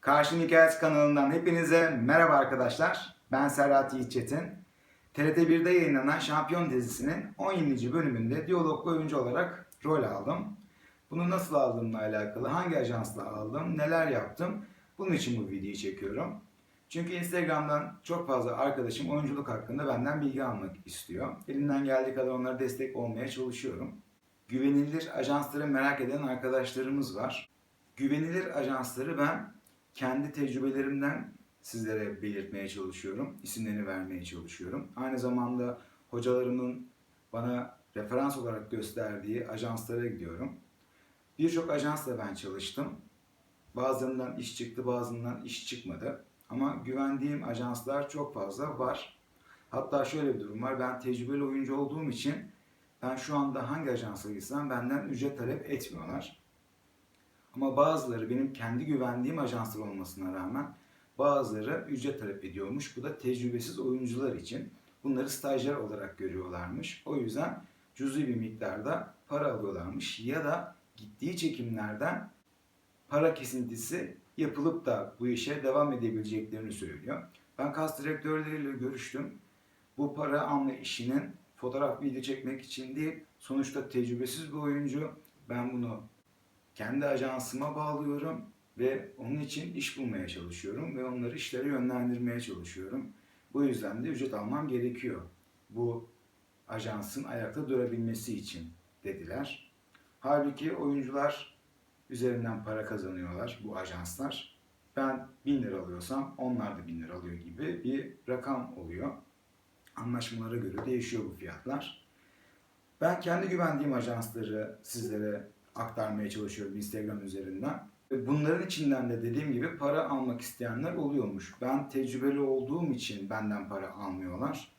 Karşım Hikayesi kanalından hepinize merhaba arkadaşlar. Ben Serhat Yiğit Çetin. TRT 1'de yayınlanan Şampiyon dizisinin 17. bölümünde diyaloglu oyuncu olarak rol aldım. Bunu nasıl aldığımla alakalı, hangi ajansla aldım, neler yaptım bunun için bu videoyu çekiyorum. Çünkü Instagram'dan çok fazla arkadaşım oyunculuk hakkında benden bilgi almak istiyor. Elimden geldiği kadar onlara destek olmaya çalışıyorum. Güvenilir ajansları merak eden arkadaşlarımız var. Güvenilir ajansları ben kendi tecrübelerimden sizlere belirtmeye çalışıyorum. İsimlerini vermeye çalışıyorum. Aynı zamanda hocalarımın bana referans olarak gösterdiği ajanslara gidiyorum. Birçok ajansla ben çalıştım. Bazılarından iş çıktı, bazılarından iş çıkmadı. Ama güvendiğim ajanslar çok fazla var. Hatta şöyle bir durum var. Ben tecrübeli oyuncu olduğum için ben şu anda hangi ajansa gitsem benden ücret talep etmiyorlar. Ama bazıları benim kendi güvendiğim ajanslar olmasına rağmen bazıları ücret talep ediyormuş. Bu da tecrübesiz oyuncular için. Bunları stajyer olarak görüyorlarmış. O yüzden cüzi bir miktarda para alıyorlarmış. Ya da gittiği çekimlerden para kesintisi yapılıp da bu işe devam edebileceklerini söylüyor. Ben kas direktörleriyle görüştüm. Bu para alma işinin fotoğraf video çekmek için değil, sonuçta tecrübesiz bir oyuncu. Ben bunu kendi ajansıma bağlıyorum ve onun için iş bulmaya çalışıyorum ve onları işlere yönlendirmeye çalışıyorum. Bu yüzden de ücret almam gerekiyor. Bu ajansın ayakta durabilmesi için dediler. Halbuki oyuncular üzerinden para kazanıyorlar bu ajanslar. Ben 1000 lira alıyorsam onlar da 1000 lira alıyor gibi bir rakam oluyor. Anlaşmalara göre değişiyor bu fiyatlar. Ben kendi güvendiğim ajansları sizlere aktarmaya çalışıyorum Instagram üzerinden. Bunların içinden de dediğim gibi para almak isteyenler oluyormuş. Ben tecrübeli olduğum için benden para almıyorlar.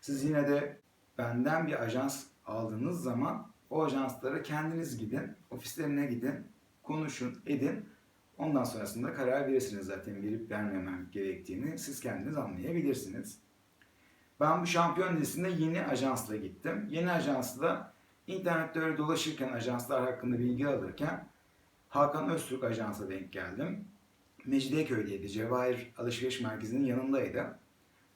Siz yine de benden bir ajans aldığınız zaman o ajanslara kendiniz gidin, ofislerine gidin, konuşun, edin. Ondan sonrasında karar verirsiniz zaten verip vermemem gerektiğini siz kendiniz anlayabilirsiniz. Ben bu şampiyon dizisinde yeni ajansla gittim. Yeni ajansla internette dolaşırken ajanslar hakkında bilgi alırken Hakan Öztürk ajansa denk geldim. Mecidiyeköy'deydi. Cevahir Alışveriş Merkezi'nin yanındaydı.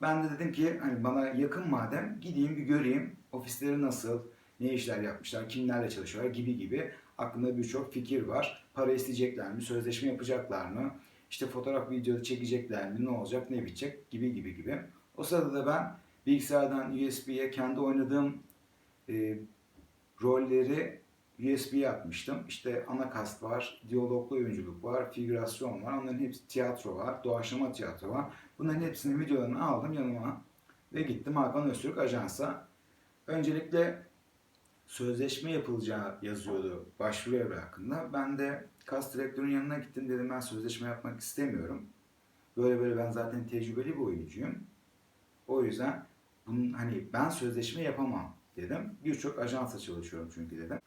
Ben de dedim ki hani bana yakın madem gideyim bir göreyim ofisleri nasıl, ne işler yapmışlar, kimlerle çalışıyorlar gibi gibi aklımda birçok fikir var. Para isteyecekler mi, sözleşme yapacaklar mı, işte fotoğraf video çekecekler mi, ne olacak, ne bitecek gibi gibi gibi. O sırada da ben bilgisayardan USB'ye kendi oynadığım e, rolleri USB'ye atmıştım. İşte ana kast var, diyaloglu oyunculuk var, figürasyon var, onların hepsi tiyatro var, doğaçlama tiyatro var. Bunların hepsinin videolarını aldım yanıma ve gittim Hakan Öztürk Ajans'a. Öncelikle sözleşme yapılacağı yazıyordu başvuru evrağı hakkında. Ben de kas direktörün yanına gittim dedim ben sözleşme yapmak istemiyorum. Böyle böyle ben zaten tecrübeli bir oyuncuyum. O yüzden bunun, hani ben sözleşme yapamam dedim. Birçok ajansa çalışıyorum çünkü dedim.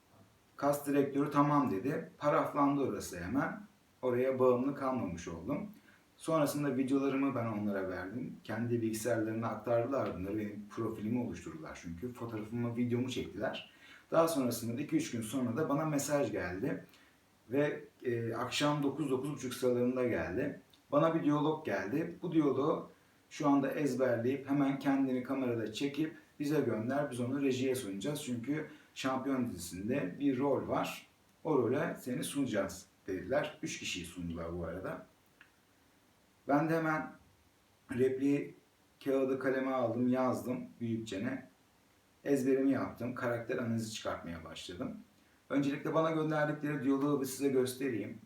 Kas direktörü tamam dedi. Paraflandı orası hemen. Oraya bağımlı kalmamış oldum. Sonrasında videolarımı ben onlara verdim. Kendi bilgisayarlarına aktardılar bunları. Benim profilimi oluşturdular çünkü. Fotoğrafımı, videomu çektiler. Daha sonrasında 2-3 gün sonra da bana mesaj geldi. Ve e, akşam 9-9.30 sıralarında geldi. Bana bir diyalog geldi. Bu diyaloğu şu anda ezberleyip hemen kendini kamerada çekip bize gönder. Biz onu rejiye sunacağız. Çünkü Şampiyon dizisinde bir rol var. O role seni sunacağız dediler. Üç kişiyi sundular bu arada. Ben de hemen repliği kağıdı kaleme aldım, yazdım büyükçene. Ezberimi yaptım, karakter analizi çıkartmaya başladım. Öncelikle bana gönderdikleri diyaloğu bir size göstereyim.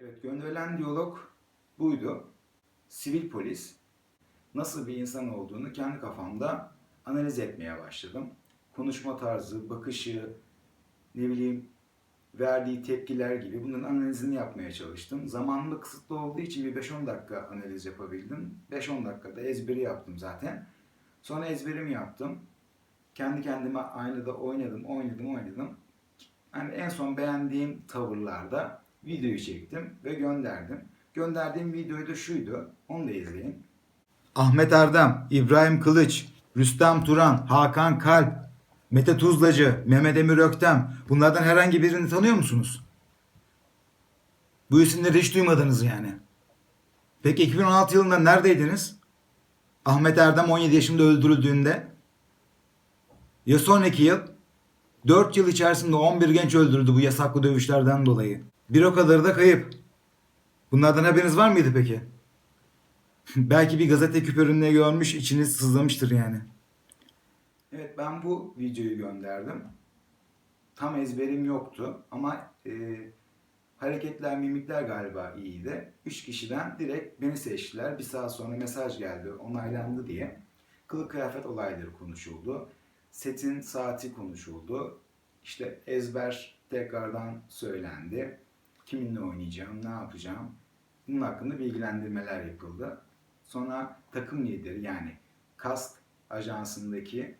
Evet, gönderilen diyalog buydu. Sivil polis nasıl bir insan olduğunu kendi kafamda analiz etmeye başladım. Konuşma tarzı, bakışı, ne bileyim verdiği tepkiler gibi bunların analizini yapmaya çalıştım. Zamanım kısıtlı olduğu için bir 5-10 dakika analiz yapabildim. 5-10 dakikada ezberi yaptım zaten. Sonra ezberimi yaptım. Kendi kendime aynada oynadım, oynadım, oynadım. Yani en son beğendiğim tavırlarda videoyu çektim ve gönderdim. Gönderdiğim videoyu da şuydu. Onu da izleyin. Ahmet Erdem, İbrahim Kılıç, Rüstem Turan, Hakan Kalp, Mete Tuzlacı, Mehmet Emir Öktem. Bunlardan herhangi birini tanıyor musunuz? Bu isimleri hiç duymadınız yani. Peki 2016 yılında neredeydiniz? Ahmet Erdem 17 yaşında öldürüldüğünde. Ya sonraki yıl? 4 yıl içerisinde 11 genç öldürüldü bu yasaklı dövüşlerden dolayı. Bir o kadarı da kayıp. Bunlardan haberiniz var mıydı peki? Belki bir gazete küpüründe görmüş, içiniz sızlamıştır yani. Evet ben bu videoyu gönderdim. Tam ezberim yoktu ama e, hareketler, mimikler galiba iyiydi. Üç kişiden direkt beni seçtiler. Bir saat sonra mesaj geldi, onaylandı diye. Kılık kıyafet olayları konuşuldu. Setin saati konuşuldu. İşte ezber tekrardan söylendi. Kiminle oynayacağım, ne yapacağım. Bunun hakkında bilgilendirmeler yapıldı. Sonra takım lideri yani KASK ajansındaki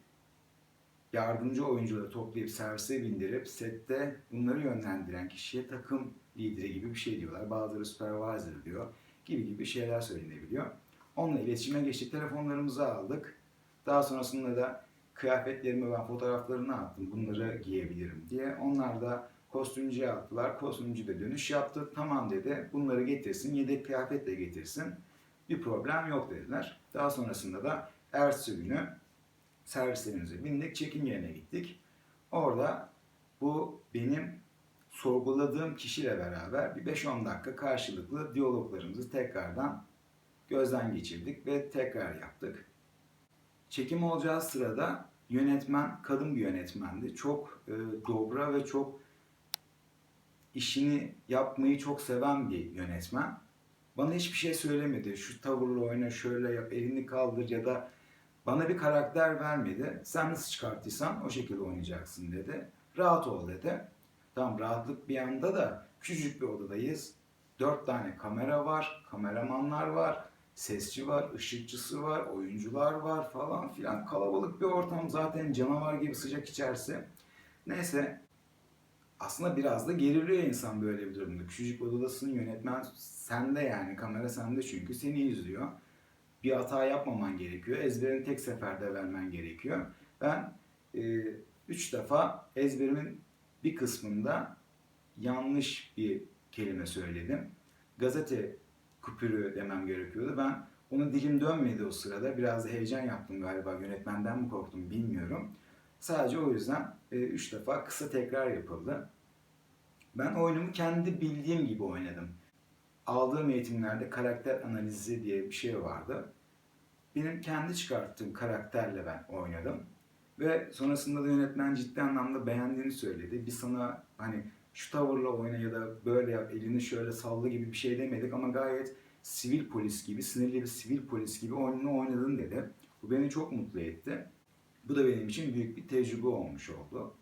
yardımcı oyuncuları toplayıp servise bindirip sette bunları yönlendiren kişiye takım lideri gibi bir şey diyorlar. Bazıları supervisor diyor gibi gibi şeyler söylenebiliyor. Onunla iletişime geçtik. Telefonlarımızı aldık. Daha sonrasında da kıyafetlerimi ben fotoğraflarını attım. Bunları giyebilirim diye. Onlar da kostümcüye attılar. Kostümcü de dönüş yaptı. Tamam dedi. Bunları getirsin. Yedek kıyafet de getirsin. Bir problem yok dediler. Daha sonrasında da ertesi günü servislerimize bindik. Çekim yerine gittik. Orada bu benim sorguladığım kişiyle beraber bir 5-10 dakika karşılıklı diyaloglarımızı tekrardan gözden geçirdik ve tekrar yaptık. Çekim olacağı sırada yönetmen kadın bir yönetmendi. Çok e, dobra ve çok işini yapmayı çok seven bir yönetmen. Bana hiçbir şey söylemedi. Şu tavırla oyna, şöyle yap, elini kaldır ya da bana bir karakter vermedi. Sen nasıl çıkarttıysan o şekilde oynayacaksın dedi. Rahat ol dedi. Tamam rahatlık bir yanda da küçücük bir odadayız. Dört tane kamera var, kameramanlar var, sesçi var, ışıkçısı var, oyuncular var falan filan. Kalabalık bir ortam zaten canavar gibi sıcak içerisi. Neyse aslında biraz da geriliyor insan böyle bir durumda. Küçücük odadasın yönetmen sende yani kamera sende çünkü seni izliyor. Bir hata yapmaman gerekiyor. Ezberini tek seferde vermen gerekiyor. Ben e, üç defa ezberimin bir kısmında yanlış bir kelime söyledim. Gazete küpürü demem gerekiyordu. Ben onu dilim dönmedi o sırada. Biraz da heyecan yaptım galiba. Yönetmenden mi korktum bilmiyorum. Sadece o yüzden e, üç defa kısa tekrar yapıldı. Ben oyunumu kendi bildiğim gibi oynadım. Aldığım eğitimlerde karakter analizi diye bir şey vardı. Benim kendi çıkarttığım karakterle ben oynadım. Ve sonrasında da yönetmen ciddi anlamda beğendiğini söyledi. Bir sana hani şu tavırla oyna ya da böyle yap, elini şöyle salla gibi bir şey demedik ama gayet sivil polis gibi, sinirli bir sivil polis gibi oyununu oynadın dedi. Bu beni çok mutlu etti. Bu da benim için büyük bir tecrübe olmuş oldu.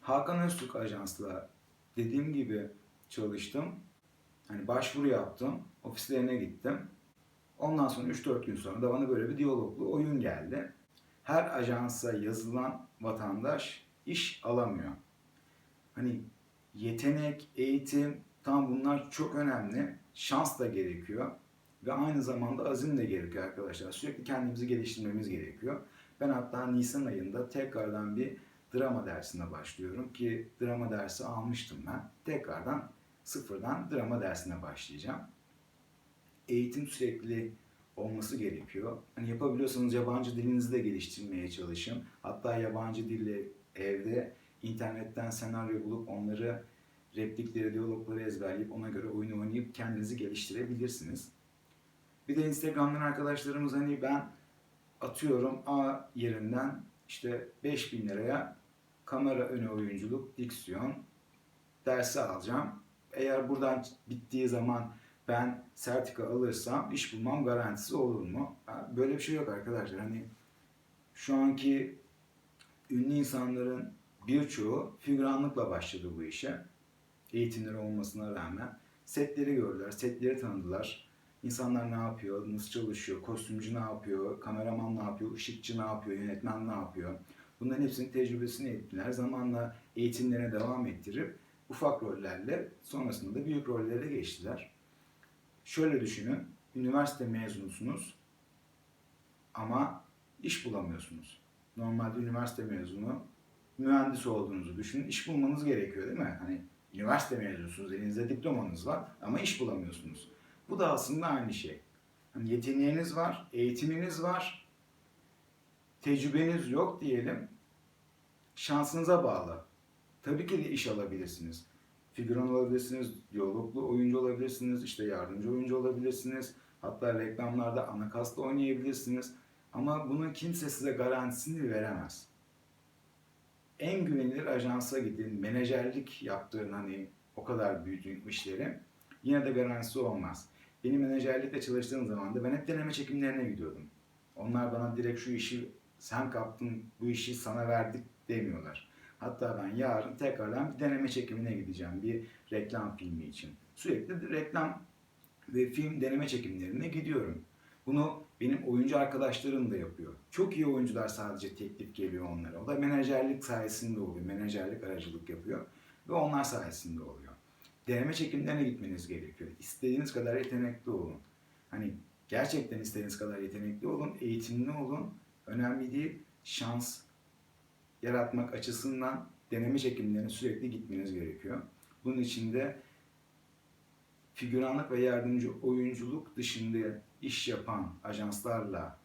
Hakan Öztürk Ajans'la dediğim gibi çalıştım. Hani başvuru yaptım, ofislerine gittim. Ondan sonra 3-4 gün sonra da bana böyle bir diyaloglu oyun geldi. Her ajansa yazılan vatandaş iş alamıyor. Hani yetenek, eğitim, tam bunlar çok önemli. Şans da gerekiyor. Ve aynı zamanda azim de gerekiyor arkadaşlar. Sürekli kendimizi geliştirmemiz gerekiyor. Ben hatta Nisan ayında tekrardan bir drama dersine başlıyorum ki drama dersi almıştım ben. Tekrardan sıfırdan drama dersine başlayacağım. Eğitim sürekli olması gerekiyor. Hani yapabiliyorsanız yabancı dilinizi de geliştirmeye çalışın. Hatta yabancı dille evde internetten senaryo bulup onları replikleri, diyalogları ezberleyip ona göre oyun oynayıp kendinizi geliştirebilirsiniz. Bir de Instagram'dan arkadaşlarımız hani ben atıyorum A yerinden işte 5000 liraya kamera önü oyunculuk, diksiyon dersi alacağım. Eğer buradan bittiği zaman ben sertifika alırsam iş bulmam garantisi olur mu? Böyle bir şey yok arkadaşlar. Hani şu anki ünlü insanların birçoğu figüranlıkla başladı bu işe. Eğitimleri olmasına rağmen. Setleri gördüler, setleri tanıdılar. İnsanlar ne yapıyor, nasıl çalışıyor, kostümcü ne yapıyor, kameraman ne yapıyor, ışıkçı ne yapıyor, yönetmen ne yapıyor. Bunların hepsinin tecrübesini ettiler. Zamanla eğitimlerine devam ettirip ufak rollerle sonrasında da büyük rollere geçtiler. Şöyle düşünün, üniversite mezunusunuz, Ama iş bulamıyorsunuz. Normalde üniversite mezunu mühendis olduğunuzu düşünün. İş bulmanız gerekiyor değil mi? Hani üniversite mezunusunuz, elinizde diplomanız var ama iş bulamıyorsunuz. Bu da aslında aynı şey. Hani yeteneğiniz var, eğitiminiz var, tecrübeniz yok diyelim. Şansınıza bağlı. Tabii ki de iş alabilirsiniz. Figüran olabilirsiniz, diyaloglu oyuncu olabilirsiniz, işte yardımcı oyuncu olabilirsiniz. Hatta reklamlarda ana kasta oynayabilirsiniz. Ama bunun kimse size garantisini veremez. En güvenilir ajansa gidin, menajerlik yaptığın hani o kadar büyüdüğün işleri yine de garantisi olmaz. Benim menajerlikle çalıştığım zaman da ben hep deneme çekimlerine gidiyordum. Onlar bana direkt şu işi sen kaptın, bu işi sana verdik demiyorlar. Hatta ben yarın tekrardan bir deneme çekimine gideceğim bir reklam filmi için. Sürekli reklam ve film deneme çekimlerine gidiyorum. Bunu benim oyuncu arkadaşlarım da yapıyor. Çok iyi oyuncular sadece teklif geliyor onlara. O da menajerlik sayesinde oluyor. Menajerlik aracılık yapıyor. Ve onlar sayesinde oluyor. Deneme çekimlerine gitmeniz gerekiyor. İstediğiniz kadar yetenekli olun. Hani gerçekten istediğiniz kadar yetenekli olun, eğitimli olun. Önemli değil. Şans yaratmak açısından deneme çekimlerine sürekli gitmeniz gerekiyor. Bunun için de figüranlık ve yardımcı oyunculuk dışında iş yapan ajanslarla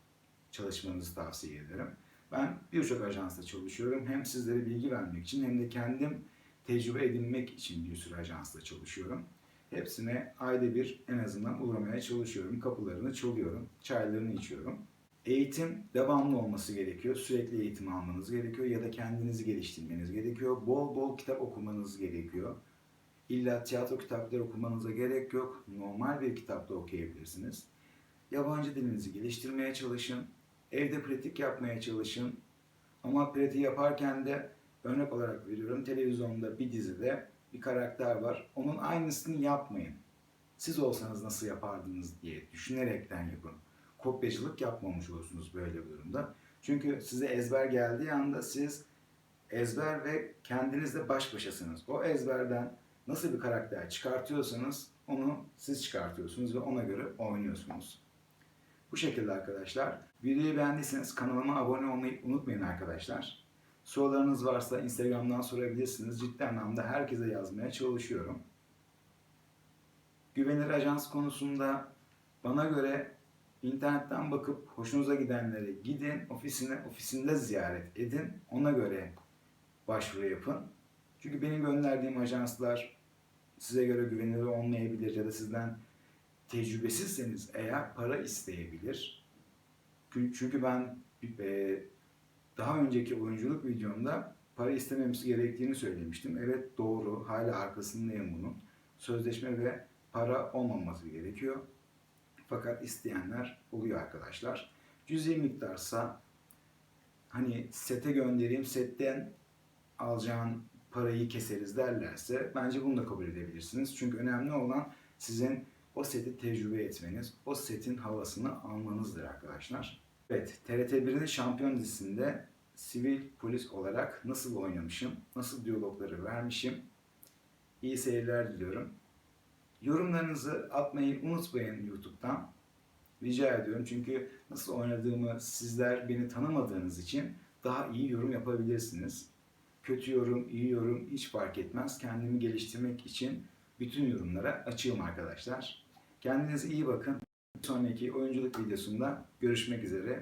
çalışmanızı tavsiye ederim. Ben birçok ajansta çalışıyorum. Hem sizlere bilgi vermek için hem de kendim tecrübe edinmek için bir sürü ajansla çalışıyorum. Hepsine ayda bir en azından uğramaya çalışıyorum. Kapılarını çalıyorum, çaylarını içiyorum. Eğitim devamlı olması gerekiyor. Sürekli eğitim almanız gerekiyor ya da kendinizi geliştirmeniz gerekiyor. Bol bol kitap okumanız gerekiyor. İlla tiyatro kitapları okumanıza gerek yok. Normal bir kitapta okuyabilirsiniz. Yabancı dilinizi geliştirmeye çalışın. Evde pratik yapmaya çalışın. Ama pratiği yaparken de örnek olarak veriyorum televizyonda bir dizide bir karakter var. Onun aynısını yapmayın. Siz olsanız nasıl yapardınız diye düşünerekten yapın. Kopyacılık yapmamış olursunuz böyle bir durumda. Çünkü size ezber geldiği anda siz ezber ve kendinizle baş başasınız. O ezberden nasıl bir karakter çıkartıyorsanız onu siz çıkartıyorsunuz ve ona göre oynuyorsunuz. Bu şekilde arkadaşlar. Videoyu beğendiyseniz kanalıma abone olmayı unutmayın arkadaşlar. Sorularınız varsa Instagram'dan sorabilirsiniz. Ciddi anlamda herkese yazmaya çalışıyorum. Güvenilir ajans konusunda bana göre internetten bakıp hoşunuza gidenlere gidin, ofisine, ofisinde ziyaret edin. Ona göre başvuru yapın. Çünkü benim gönderdiğim ajanslar size göre güvenilir olmayabilir ya da sizden tecrübesizseniz eğer para isteyebilir. Çünkü ben e, daha önceki oyunculuk videomda para istememesi gerektiğini söylemiştim. Evet doğru, hala arkasındayım bunun. Sözleşme ve para olmaması gerekiyor. Fakat isteyenler oluyor arkadaşlar. Cüzi miktarsa hani sete göndereyim, setten alacağın parayı keseriz derlerse bence bunu da kabul edebilirsiniz. Çünkü önemli olan sizin o seti tecrübe etmeniz, o setin havasını almanızdır arkadaşlar. Evet, TRT1'in şampiyon dizisinde sivil polis olarak nasıl oynamışım, nasıl diyalogları vermişim. İyi seyirler diliyorum. Yorumlarınızı atmayı unutmayın YouTube'dan. Rica ediyorum çünkü nasıl oynadığımı sizler beni tanımadığınız için daha iyi yorum yapabilirsiniz. Kötü yorum, iyi yorum hiç fark etmez. Kendimi geliştirmek için bütün yorumlara açığım arkadaşlar. Kendinize iyi bakın. Sonraki oyunculuk videosunda görüşmek üzere.